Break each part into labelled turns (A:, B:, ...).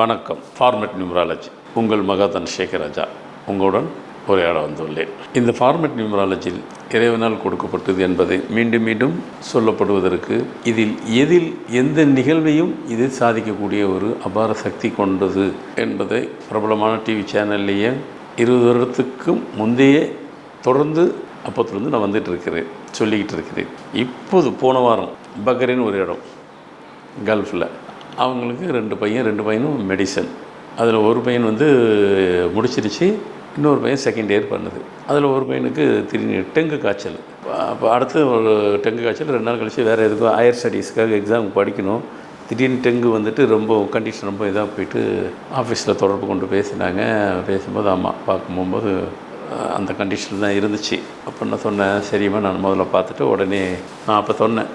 A: வணக்கம். Format numerology உங்கள் மகாதன் சேகராஜா. உங்களுடன் உரையாட வந்துள்ளேன். இந்த ஃபார்மெட் நியூமராலஜியில் இறைவனால் கொடுக்கப்பட்டது என்பதை மீண்டும் மீண்டும் சொல்லப்படுவதற்கு இதில் எதில் எந்த நிகழ்வையும் இது சாதிக்கக்கூடிய ஒரு அபார சக்தி கொண்டது என்பதை பிரபலமான டிவி சேனல்லையே இருபது வருடத்துக்கும் முந்தைய தொடர்ந்து அப்போத்துலேருந்து நான் வந்துட்டு இருக்கிறேன் சொல்லிக்கிட்டு இருக்கிறேன். இப்போது போன வாரம் பக்ரின்னு ஒரு இடம் கல்ஃபில் அவங்களுக்கு ரெண்டு பையன் ரெண்டு பையனும் மெடிசன் அதில் ஒரு பையன் வந்து முடிச்சிருச்சு இன்னொரு பையன் செகண்ட் இயர் பண்ணுது. அதில் ஒரு பையனுக்கு திடீர்னு டெங்கு காய்ச்சல். அப்போ அடுத்து ஒரு டெங்கு காய்ச்சல் ரெண்டு நாள் கழிச்சு வேறு எதுக்கும் ஹையர் ஸ்டடீஸ்க்காக எக்ஸாம் படிக்கணும். திடீர்னு டெங்கு வந்துட்டு ரொம்ப கண்டிஷன் ரொம்ப இதாக போயிட்டு ஆஃபீஸில் தொடர்பு கொண்டு பேசினாங்க. பேசும்போது அம்மா பார்க்கும் போகும்போது அந்த கண்டிஷன் தான் இருந்துச்சு. அப்போ நான் சொன்னேன் சரிம்மா நான் முதல்ல பார்த்துட்டு உடனே நான் அப்போ சொன்னேன்.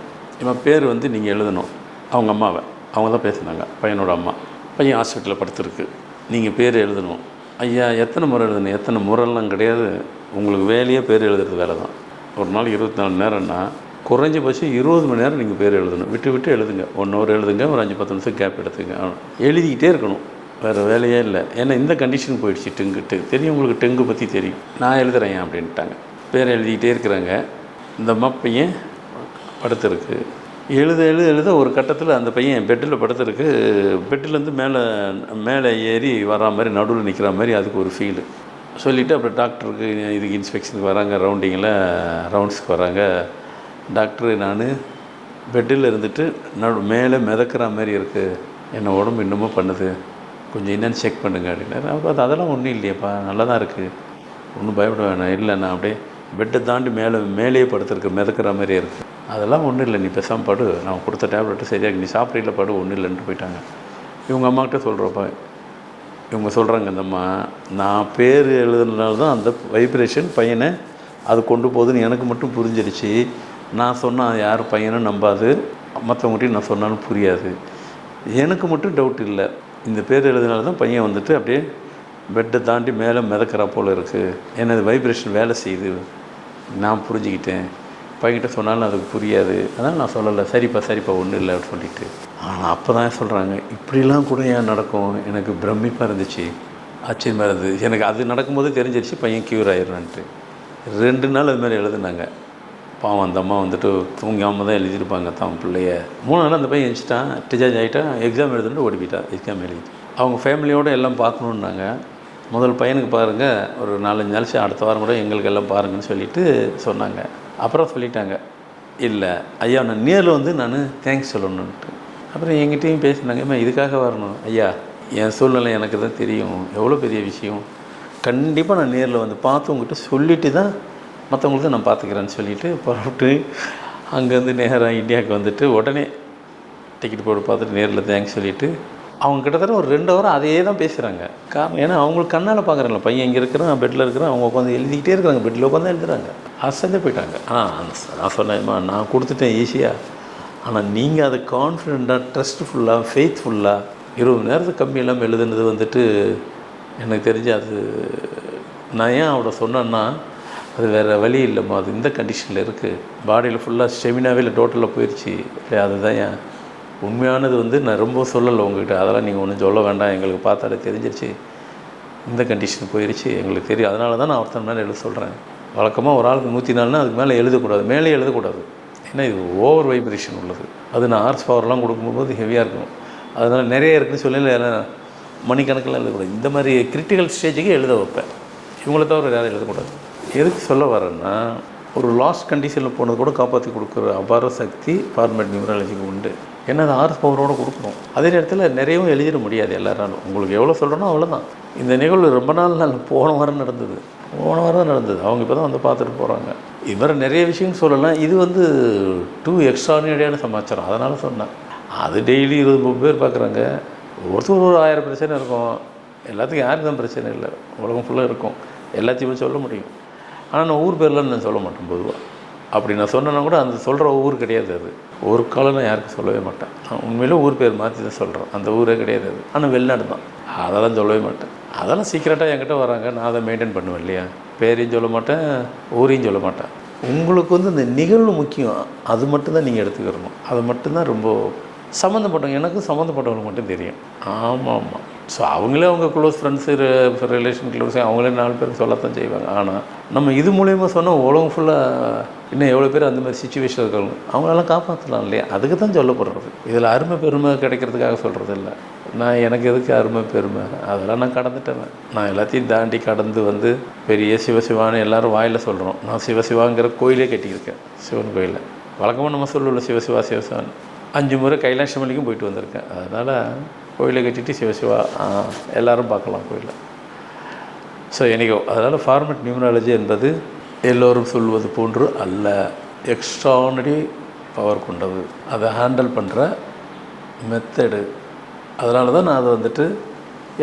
A: இவன் பேர் வந்து நீங்கள் எழுதணும் அவங்க அம்மாவை. அவங்க தான் பேசுனாங்க. பையனோட அம்மா. பையன் ஹாஸ்பிட்டலில் படுத்துருக்கு. நீங்கள் பேர் எழுதணும். ஐயா எத்தனை முறை எழுதணும்? எத்தனை முறைலாம் கிடையாது. உங்களுக்கு வேலையே பேர் எழுதுறது வேலை தான் ஒரு நாள் இருபத்தி நாலு நேரம்னா குறைஞ்சபட்சம் இருபது மணி நேரம் நீங்கள் பேர் எழுதணும். விட்டு விட்டு எழுதுங்க. ஒன் ஹவர் எழுதுங்க ஒரு அஞ்சு பத்து நிமிஷம் கேப் எடுத்துங்க. எழுதிக்கிட்டே இருக்கணும். வேறு வேலையே இல்லை. ஏன்னா இந்த கண்டிஷன் போயிடுச்சு டெங்கு டெ தெரியும் உங்களுக்கு டெங்கு பற்றி தெரியும். நான் எழுதுகிறேன் அப்படின்ட்டாங்க. பேர் எழுதிக்கிட்டே இருக்கிறாங்க. இந்த அம்மா பையன் எழுத எழுத எழுத ஒரு கட்டத்தில் அந்த பையன் பெட்டில் படுத்துருக்கு. பெட்டிலேருந்து மேலே மேலே ஏறி வரா மாதிரி நடுவில் நிற்கிற மாதிரி அதுக்கு ஒரு ஃபீலு சொல்லிவிட்டு அப்புறம் டாக்டருக்கு இதுக்கு இன்ஸ்பெக்ஷனுக்கு வராங்க ரவுண்டிங்கில் ரவுண்ட்ஸ்க்கு வராங்க. டாக்டரு நான் பெட்டில் இருந்துட்டு நடு மேலே மிதக்கிற மாதிரி இருக்குது என்ன உடம்பு இன்னமும் பண்ணுது. கொஞ்சம் என்னென்னு செக் பண்ணுங்க அப்படின்னாரு. அப்போ அது அதெல்லாம் ஒன்றும் இல்லையேப்பா. நல்லா தான் இருக்குது ஒன்றும் பயப்பட வேணாம். இல்லை நான் அப்படியே பெட்டை தாண்டி மேலே மேலேயே படுத்துருக்கு மிதக்கிற மாதிரியே இருக்குது அதெல்லாம் ஒன்றும் இல்லை நீ பெசாமல் படு. நான் கொடுத்த டேப்லெட்டு சரியாக நீ சாப்பிட்றீங்கள படு ஒன்றும் இல்லைன்ட்டு போயிட்டாங்க. இவங்க அம்மாக்கிட்ட சொல்கிறப்ப இவங்க சொல்கிறாங்க இந்த அம்மா நான் பேர் எழுதுனதுனால தான் அந்த வைப்ரேஷன் பையனை அது கொண்டு போகுதுன்னு எனக்கு மட்டும் புரிஞ்சிருச்சு நான் சொன்னால் யார் பையனும் நம்பாது. மற்றவங்ககிட்டையும் நான் சொன்னாலும் புரியாது. எனக்கு மட்டும் டவுட் இல்லை. இந்த பேர் எழுதினால தான் பையன் வந்துட்டு அப்படியே பெட்டை தாண்டி மேலே மிதக்கிறா போல் இருக்குது எனது வைப்ரேஷன் வேலை செய்யுது. நான் புரிஞ்சுக்கிட்டேன். பையன்கிட்ட சொன்னாலும் அதுக்கு புரியாது. அதான் நான் சொல்லலை. சரிப்பா சரிப்பா ஒன்றும் இல்லை அப்படின்னு சொல்லிட்டு. ஆனால் அப்போ தான் சொல்கிறாங்க இப்படிலாம் கூட ஏன் நடக்கும்? எனக்கு பிரமிப்பாக இருந்துச்சு. ஆச்சரியமாக இருந்தது. எனக்கு அது நடக்கும்போது தெரிஞ்சிருச்சு பையன் க்யூர் ஆயிடுறான்ட்டு. ரெண்டு நாள் அது மாதிரி எழுதுனாங்க. பாவம் அந்த அம்மா வந்துட்டு தூங்காமல் தான் எழுதியிருப்பாங்க தான் பிள்ளைய. மூணு நாள் அந்த பையன் எழுச்சிட்டான் டிசார்ஜ் ஆகிட்டான் எக்ஸாம் எழுதுட்டு ஓடி போயிட்டான் எக்ஸாம் எழுதி. அவங்க ஃபேமிலியோடு எல்லாம் பார்க்கணுன்னாங்க முதல் பையனுக்கு பாருங்கள் ஒரு நாலஞ்சு நாள் அடுத்த வாரம் கூட எங்களுக்கு எல்லாம் பாருங்கன்னு சொல்லிட்டு சொன்னாங்க. அப்புறம் சொல்லிட்டாங்க இல்லை ஐயா நான் நேரில் வந்து நான் தேங்க்ஸ் சொல்லணுன்ட்டு அப்புறம் எங்கிட்டையும் பேசினாங்க இதுக்காக வரணும்? ஐயா என் சூழ்நிலை எனக்கு தான் தெரியும். எவ்வளோ பெரிய விஷயம். கண்டிப்பாக நான் நேரில் வந்து பார்த்து உங்கள்கிட்ட சொல்லிவிட்டு தான் மற்றவங்களுக்கு நான் பார்த்துக்கிறேன்னு சொல்லிட்டு புறப்பட்டு அங்கேருந்து நேராக இந்தியாவுக்கு வந்துட்டு உடனே டிக்கெட் போட்டு பார்த்துட்டு நேரில் தேங்க்ஸ் சொல்லிவிட்டு அவங்க கிட்டத்தட்ட ஒரு ரெண்டு வாரம் அதையே தான் பேசுகிறாங்க காரணம் ஏன்னா அவங்களுக்கு கண்ணால் பார்க்குறாங்கள பையன் இங்கே இருக்கிறான் பெட்டில் இருக்கிறான் அவங்க உட்காந்து எழுதிக்கிட்டே இருக்கிறாங்க பெட்டில் உட்காந்து எழுதுறாங்க. அசந்தே போயிட்டாங்க. ஆனால் நான் சொன்னேன்மா நான் கொடுத்துட்டேன் ஈஸியாக ஆனால் நீங்கள் அதை கான்ஃபிடெண்ட்டாக ட்ரஸ்ட்ஃபுல்லாக ஃபெய்த்ஃபுல்லாக இருபது நேரத்துக்கு கம்மி இல்லாமல் எழுதுனது வந்துட்டு எனக்கு தெரிஞ்சு அது நான் ஏன் அவட சொன்னேன்னா அது வேறு வழி இல்லைம்மா அது இந்த கண்டிஷனில் இருக்குது பாடியில் ஃபுல்லாக ஸ்டெமினாவே இல்லை டோட்டலாக போயிடுச்சு இல்லை அதுதான் ஏன் உண்மையானது வந்து நான் ரொம்ப சொல்லலை உங்ககிட்ட. அதெல்லாம் நீங்கள் ஒன்றும் சொல்ல வேண்டாம். எங்களுக்கு பார்த்தாலே தெரிஞ்சிருச்சு. இந்த கண்டிஷன் போயிடுச்சு எங்களுக்கு தெரியும். அதனால தான் நான் ஒருத்தன் மேலே எழுத சொல்கிறேன் வழக்கமாக ஒரு ஆளுக்கு நூற்றி நாலுனா அதுக்கு மேலே எழுதக்கூடாது. மேலே எழுதக்கூடாது. ஏன்னா இது ஓவர் வைப்ரேஷன் உள்ளது. அது நான் ஆர்ஸ் பவர்லாம் கொடுக்கும்போது ஹெவியாக இருக்கும். அதனால் நிறைய இருக்குன்னு சொல்லி எல்லாம் மணிக்கணக்கில் எழுதக்கூடாது. இந்த மாதிரி கிரிட்டிக்கல் ஸ்டேஜுக்கு எழுத வைப்பேன். இவங்கள தவிர யாரும் எழுதக்கூடாது. எதுக்கு சொல்ல வரேன்னா ஒரு லாஸ்ட் கண்டிஷனில் போனது கூட காப்பாற்றி கொடுக்குற அபார சக்தி ஃபார்மேட் நியூமராலஜிக்கு உண்டு. ஏன்னா அது ஆர்ஸ் பவரோடு கொடுக்கணும்? அதே நேரத்தில் நிறையவும் எழுதிட முடியாது எல்லாராலும். உங்களுக்கு எவ்வளோ சொல்கிறனோ அவ்வளோதான் இந்த நிகழ்வு ரொம்ப நாள் நான் போன வாரம் நடந்தது. போன வாரம் தான் நடந்தது. அவங்க இப்போ தான் வந்து பார்த்துட்டு போகிறாங்க இவர் நிறைய விஷயம் சொல்லலாம் இது வந்து டூ எக்ஸ்ட்ராடினரியான சமாச்சாரம். அதனால் சொன்னேன். அது டெய்லி இருபது முப்பது பேர் பார்க்குறாங்க. ஒருத்தர் ஒரு ஆயிரம் பிரச்சனை இருக்கும். எல்லாத்துக்கும் யாருக்கு தான் பிரச்சனை இல்லை. உலகம் ஃபுல்லாக இருக்கும். எல்லாத்தையுமே சொல்ல முடியும். ஆனால் நான் ஊர் பேர்லாம் நான் சொல்ல மாட்டேன் பொதுவாக அப்படி நான் சொன்னேன்னா கூட அந்த சொல்கிற ஊர் கிடையாது அது. ஒரு காலம் நான் யாருக்கும் சொல்லவே மாட்டேன். நான் உண்மையிலே ஊர் பேர் மாற்றி தான் சொல்கிறேன் அந்த ஊரே கிடையாது அது. ஆனால் வெளிநாடு தான். அதெல்லாம் சொல்லவே மாட்டேன். அதெல்லாம் சீக்கிரட்டாக என்கிட்ட வராங்க. நான் அதை மெயின்டைன் பண்ணுவேன் இல்லையா? பேரையும் சொல்ல மாட்டேன் ஊரையும் சொல்ல மாட்டேன். உங்களுக்கு வந்து இந்த நிகழ்வு முக்கியம். அது மட்டும்தான் நீங்கள் எடுத்துக்கிறணும் அது மட்டும்தான் ரொம்ப சம்மந்தப்பட்டவங்க. எனக்கும் சம்மந்தப்பட்டவங்களுக்கு மட்டும் தெரியும். ஆமாம் ஆமாம் ஸோ அவங்களே அவங்க க்ளோஸ் ஃப்ரெண்ட்ஸு ரிலேஷன் க்ளோஸ் அவங்களே நாலு பேருக்கு சொல்லத்தான் செய்வாங்க. ஆனால் நம்ம இது மூலயமா சொன்னால் உலகம் ஃபுல்லாக இன்னும் எவ்வளோ பேர் அந்த மாதிரி சுச்சுவேஷன் இருக்காங்க. அவங்களெல்லாம் காப்பாற்றலாம் இல்லையா? அதுக்கு தான் சொல்லப்படுறது. இதில் அருமை பெருமை கிடைக்கிறதுக்காக சொல்கிறது இல்லை. நான் எனக்கு எதுக்கு அருமை பெருமை? அதெல்லாம் நான் கடந்துட்டேன். நான் எல்லாத்தையும் தாண்டி கடந்து வந்து பெரிய சிவசிவான்னு எல்லாரும் வாயில் சொல்கிறோம் நான் சிவசிவாங்கிற கோயிலே கட்டியிருக்கேன். சிவன் கோயிலில். வழக்கமாக நம்ம சொல்லல சிவசிவா சிவசிவான்னு அஞ்சு முறை கைலாச போயிட்டு வந்திருக்கேன். அதனால் கோயிலை கட்டிட்டு சிவசிவா எல்லோரும் பார்க்கலாம் கோயிலை. ஸோ எனக்கு அதனால் ஃபார்மட் நியூமராலஜி என்பது எல்லோரும் சொல்வது போன்று அல்ல. எக்ஸ்ட்ரானரி பவர் கொண்டது. அதை ஹேண்டில் பண்ணுற மெத்தடு அதனால தான் நான் அதை வந்துட்டு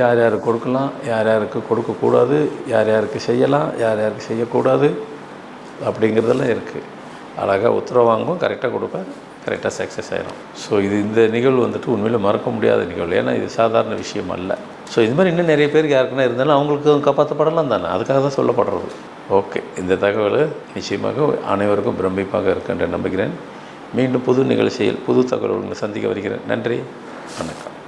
A: யார் யாருக்கு கொடுக்கலாம் யார் யாருக்கு கொடுக்கக்கூடாது யார் யாருக்கு செய்யலாம் யார் யாருக்கு செய்யக்கூடாது அப்படிங்கிறதெல்லாம் இருக்குது அழகாக உத்தரவு வாங்கும் கரெக்டாக கொடுப்பேன் கரெக்டாக சக்ஸஸ் ஆகிரும் ஸோ இது இந்த நிகழ்வு வந்துட்டு உண்மையில் மறக்க முடியாத நிகழ்வு. ஏன்னா இது சாதாரண விஷயம் அல்ல. ஸோ இது மாதிரி இன்னும் நிறைய பேருக்கு யாருக்குன்னா இருந்தாலும் அவங்களுக்கு காப்பாற்றப்படலாம் தானே. அதுக்காக தான் சொல்லப்படுறது. ஓகே இந்த தகவல் நிச்சயமாக அனைவருக்கும் பிரமிப்பாக இருக்கும் நம்புகிறேன். மீண்டும் புது நிகழ்ச்சியில் புது தகவல் உங்களை சந்திக்க வருகிறேன். நன்றி வணக்கம்.